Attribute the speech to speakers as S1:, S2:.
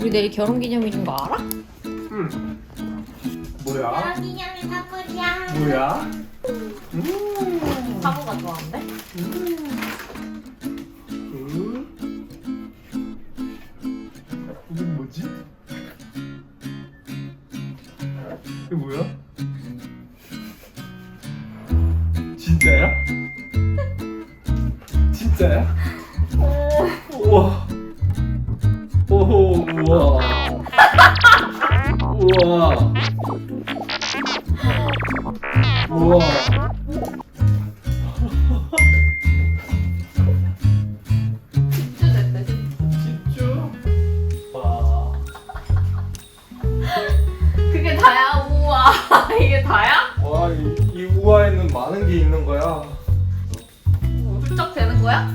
S1: 우리 내일 결혼 기념일인 거 알아?
S2: 응. 뭐야?
S3: 기념일 선물이야.
S2: 뭐야? 음.
S1: 사부가 좋아한대?
S2: 음. 이게 뭐지? 이게 뭐야? 진짜야? 진짜야? 우와. 오, 우와. 우와. 우와.
S1: 진짜 됐대
S2: 진짜? 와.
S1: 그게 다야 우와 이게 다야?
S2: 와, 이, 이 우아에는 많은 게 있는 거야.
S1: 훌쩍 되는 거야?